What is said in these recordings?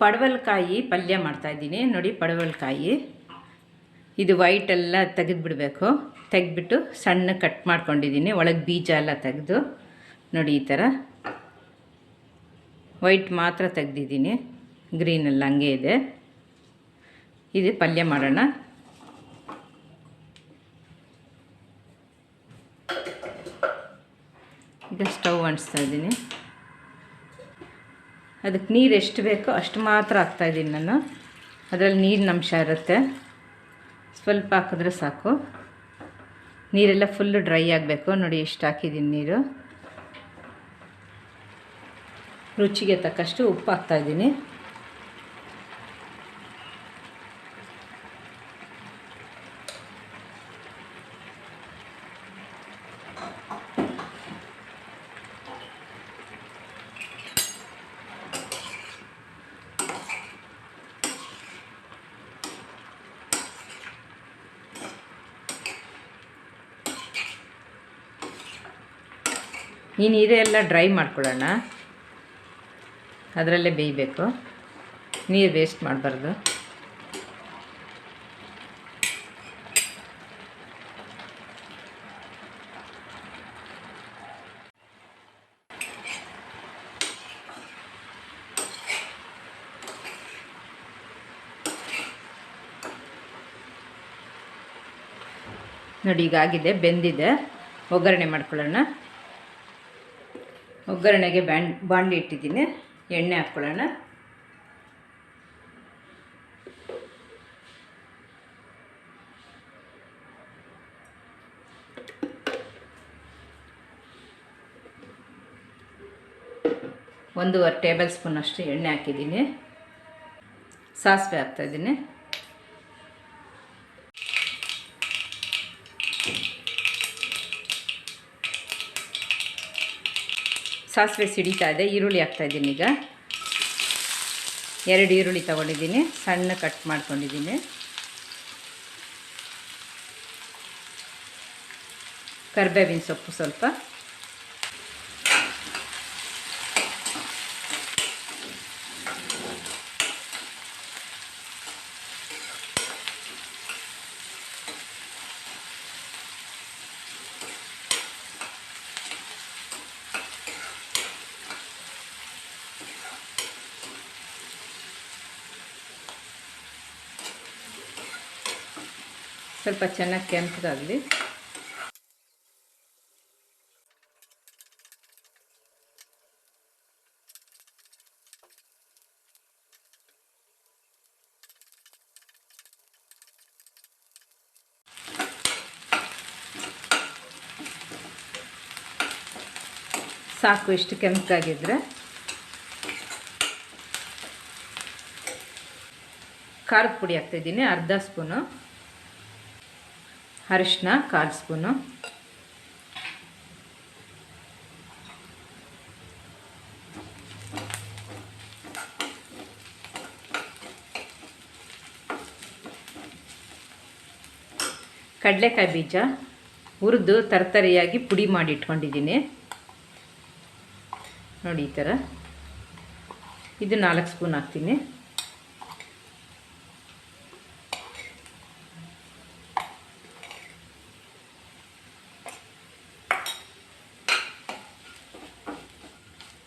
ಪಡವಲಕಾಯಿ ಪಲ್ಯ ಮಾಡ್ತಾಯಿದ್ದೀನಿ ನೋಡಿ ಪಡವಲ್ಕಾಯಿ. ಇದು ವೈಟ್ ಎಲ್ಲ ತೆಗೆದುಬಿಡಬೇಕು. ತೆಗೆದ್ಬಿಟ್ಟು ಸಣ್ಣ ಕಟ್ ಮಾಡ್ಕೊಂಡಿದ್ದೀನಿ. ಒಳಗೆ ಬೀಜ ಎಲ್ಲ ತೆಗೆದು. ನೋಡಿ ಈ ಥರ ವೈಟ್ ಮಾತ್ರ ತೆಗ್ದಿದ್ದೀನಿ. ಗ್ರೀನ್ ಎಲ್ಲ ಹಂಗೆ ಇದೆ. ಇದು ಪಲ್ಯ ಮಾಡೋಣ. ಈಗ ಸ್ಟವ್ ಅಂಟಿಸ್ತಾ ಇದ್ದೀನಿ. ಅದಕ್ಕೆ ನೀರು ಎಷ್ಟು ಬೇಕೋ ಅಷ್ಟು ಮಾತ್ರ ಹಾಕ್ತಾಯಿದ್ದೀನಿ ನಾನು. ಅದರಲ್ಲಿ ನೀರಿನ ಅಂಶ ಇರುತ್ತೆ. ಸ್ವಲ್ಪ ಹಾಕಿದ್ರೆ ಸಾಕು. ನೀರೆಲ್ಲ ಫುಲ್ಲು ಡ್ರೈ ಆಗಬೇಕು. ನೋಡಿ ಎಷ್ಟು ಹಾಕಿದ್ದೀನಿ ನೀರು. ರುಚಿಗೆ ತಕ್ಕಷ್ಟು ಉಪ್ಪು ಹಾಕ್ತಾಯಿದ್ದೀನಿ ಈ ನೀರೆಲ್ಲ ಡ್ರೈ ಮಾಡ್ಕೊಳ್ಳೋಣ ಅದರಲ್ಲೇ ಬೇಯಬೇಕು. ನೀರು ವೇಸ್ಟ್ ಮಾಡಬಾರ್ದು. ನೋಡಿ, ಈಗ ಆಗಿದೆ, ಬೆಂದಿದೆ. ಒಗ್ಗರಣೆ ಮಾಡ್ಕೊಳ್ಳೋಣ. ಒಗ್ಗರಣೆಗೆ ಬ್ಯಾಂಡ್ ಬಾಣಲಿ ಇಟ್ಟಿದ್ದೀನಿ ಎಣ್ಣೆ ಹಾಕ್ಕೊಳ್ಳೋಣ ಒಂದೂವರೆ ಟೇಬಲ್ ಸ್ಪೂನ್ ಅಷ್ಟು ಎಣ್ಣೆ ಹಾಕಿದ್ದೀನಿ. ಸಾಸಿವೆ ಹಾಕ್ತಾಯಿದ್ದೀನಿ ಸಾಸಿವೆ ಸಿಡಿತಾ ಇದೆ, ಈರುಳ್ಳಿ ಹಾಕ್ತಾಯಿದ್ದೀನಿ ಈಗ. ಎರಡು ಈರುಳ್ಳಿ ತಗೊಂಡಿದ್ದೀನಿ, ಸಣ್ಣ ಕಟ್ ಮಾಡ್ಕೊಂಡಿದ್ದೀನಿ. ಕರ್ಬೇವಿನ ಸೊಪ್ಪು ಸ್ವಲ್ಪ. ಸ್ವಲ್ಪ ಚೆನ್ನಾಗಿ ಕೆಂಪಗಾಗಲಿ. ಸಾಕು ಇಷ್ಟು ಕೆಂಪಾಗಿದ್ರೆ ಖಾರದ ಪುಡಿ ಹಾಕ್ತಾಯಿದ್ದೀನಿ ಅರ್ಧ ಸ್ಪೂನು. ಅರಿಶಿನ ಕಾಲು ಸ್ಪೂನು. ಕಡಲೆಕಾಯಿ ಬೀಜ, ಹುರಿದು ತರತರಿಯಾಗಿ ಪುಡಿ ಮಾಡಿ ಇಟ್ಕೊಂಡಿದ್ದೀನಿ. ನೋಡಿ ಈ ಥರ. ಇದು ನಾಲ್ಕು ಸ್ಪೂನ್ ಹಾಕ್ತೀನಿ.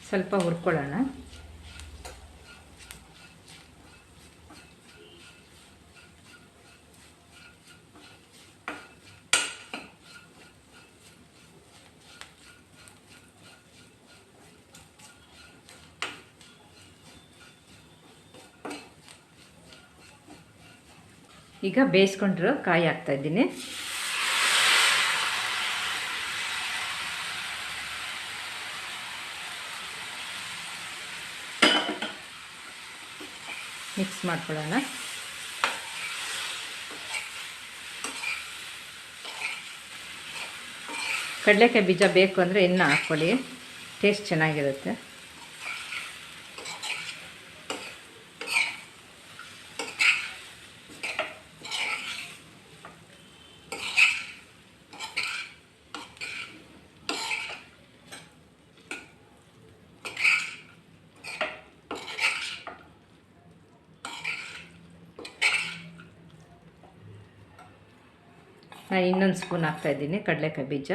ಸ್ವಲ್ಪ ಹುರ್ಕೊಳ್ಳೋಣ. ಈಗ ಬೇಯಿಸ್ಕೊಂಡಿರೋ ಕಾಯಿ ಹಾಕ್ತಾಯಿದ್ದೀನಿ ಮಿಕ್ಸ್ ಮಾಡ್ಕೊಳ್ಳೋಣ. ಕಡಲೆಕಾಯಿ ಬೀಜ ಬೇಕು ಅಂದರೆ ಇನ್ನೂ ಹಾಕ್ಕೊಳ್ಳಿ. ಟೇಸ್ಟ್ ಚೆನ್ನಾಗಿರುತ್ತೆ. ನಾನು ಇನ್ನೊಂದು ಸ್ಪೂನ್ ಹಾಕ್ತಾಯಿದ್ದೀನಿ ಕಡಲೆಕಾಯಿ ಬೀಜ.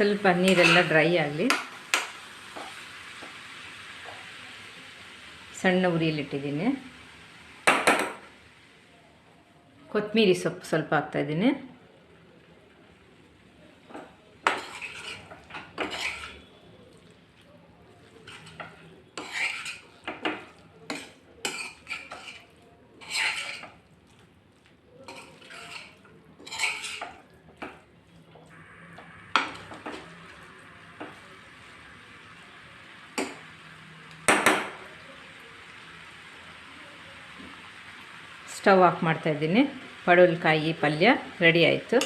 ಸ್ವಲ್ಪ ನೀರೆಲ್ಲ ಡ್ರೈ ಆಗಲಿ. ಸಣ್ಣ ಉರಿಯಲ್ಲಿಟ್ಟಿದ್ದೀನಿ ಕೊತ್ತಂಬರಿ ಸೊಪ್ಪು ಸ್ವಲ್ಪ ಹಾಕ್ತಾಯಿದ್ದೀನಿ ಸ್ಟವ್ ಆಫ್ ಮಾಡ್ತಾಯಿದ್ದೀನಿ ಪಡವಲಕಾಯಿ ಪಲ್ಯ ರೆಡಿ ಆಯಿತು.